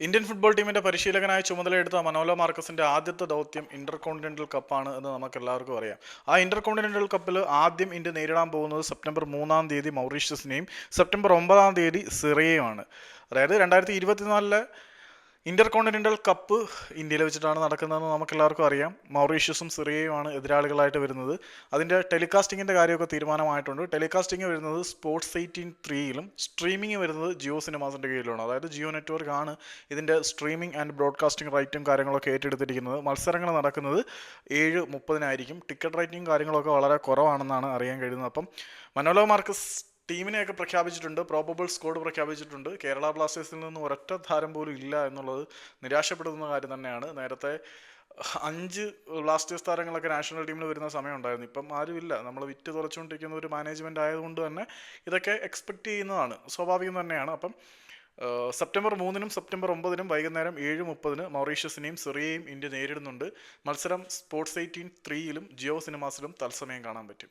Indian football ടീമിന്റെ പരിശീലകനായി ചുമതലയെടുത്ത മനോല മാർക്കസിന്റെ ആദ്യത്തെ ദൗത്യം ഇന്റർ കോണ്ടിനെന്റൽ കപ്പാണ് എന്ന് നമുക്ക് എല്ലാവർക്കും അറിയാം. ആ ഇന്റർ കോണ്ടിനെന്റൽ കപ്പിൽ ആദ്യം ഇന്ത്യ നേരിടാൻ പോകുന്നത് സെപ്റ്റംബർ മൂന്നാം തീയതി മൗറീഷ്യസിനെയും സെപ്റ്റംബർ ഒമ്പതാം തീയതി സിറിയയുമാണ്. അതായത് രണ്ടായിരത്തി ഇരുപത്തിനാലിലെ ഇന്റർ കോണ്ടിനെന്റൽ കപ്പ് ഇന്ത്യയിൽ വെച്ചിട്ടാണ് നടക്കുന്നതെന്ന് നമുക്ക് എല്ലാവർക്കും അറിയാം. മൗറീഷ്യസും സിറിയയുമാണ് എതിരാളികളായിട്ട് വരുന്നത്. അതിന്റെ ടെലികാസ്റ്റിങ്ങിന്റെ കാര്യമൊക്കെ തീരുമാനമായിട്ടുണ്ട്. ടെലികാസ്റ്റിംഗ് വരുന്നത് സ്പോർട്സ് എയ്റ്റീൻ ത്രീയിലും സ്ട്രീമിംഗ് വരുന്നത് ജിയോ സിനിമാസിന്റെ കീഴിലാണ് അതായത് ജിയോ നെറ്റ്വർക്ക് ആണ് ഇതിന്റെ സ്ട്രീമിംഗ് ആൻഡ് ബ്രോഡ്കാസ്റ്റിംഗ് റൈറ്റും കാര്യങ്ങളൊക്കെ ഏറ്റെടുത്തിരിക്കുന്നത്. മത്സരങ്ങൾ നടക്കുന്നത് ഏഴ് മുപ്പതിനായിരിക്കും. ടിക്കറ്റ് റേറ്റിംഗ് കാര്യങ്ങളൊക്കെ വളരെ കുറവാണെന്നാണ് അറിയാൻ കഴിയുന്നത്. അപ്പം മനോലോ മാർക്കസ് ടീമിനെയൊക്കെ പ്രഖ്യാപിച്ചിട്ടുണ്ട് പ്രോബബിൾ സ്കോഡ് പ്രഖ്യാപിച്ചിട്ടുണ്ട്. കേരള ബ്ലാസ്റ്റേഴ്സിൽ നിന്ന് ഒരൊറ്റ താരം പോലും ഇല്ല എന്നുള്ളത് നിരാശപ്പെടുത്തുന്ന കാര്യം തന്നെയാണ്. നേരത്തെ അഞ്ച് ബ്ലാസ്റ്റേഴ്സ് താരങ്ങളൊക്കെ നാഷണൽ ടീമിൽ വരുന്ന സമയം ഉണ്ടായിരുന്നു. ഇപ്പം ആരുമില്ല നമ്മൾ വിറ്റ് തുറച്ചുകൊണ്ടിരിക്കുന്ന ഒരു മാനേജ്മെന്റ് ആയതുകൊണ്ട് തന്നെ ഇതൊക്കെ എക്സ്പെക്റ്റ് ചെയ്യുന്നതാണ്. സ്വാഭാവികം തന്നെയാണ്. അപ്പം സെപ്റ്റംബർ മൂന്നിനും സെപ്റ്റംബർ ഒമ്പതിനും വൈകുന്നേരം ഏഴ് മുപ്പതിന് മൗറീഷ്യസിനെയും സിറിയയും ഇന്ത്യ നേരിടുന്നുണ്ട്. മത്സരം സ്പോർട്സ് എയ്റ്റീൻ ത്രീയിലും ജിയോ സിനിമാസിലും തത്സമയം കാണാൻ പറ്റും.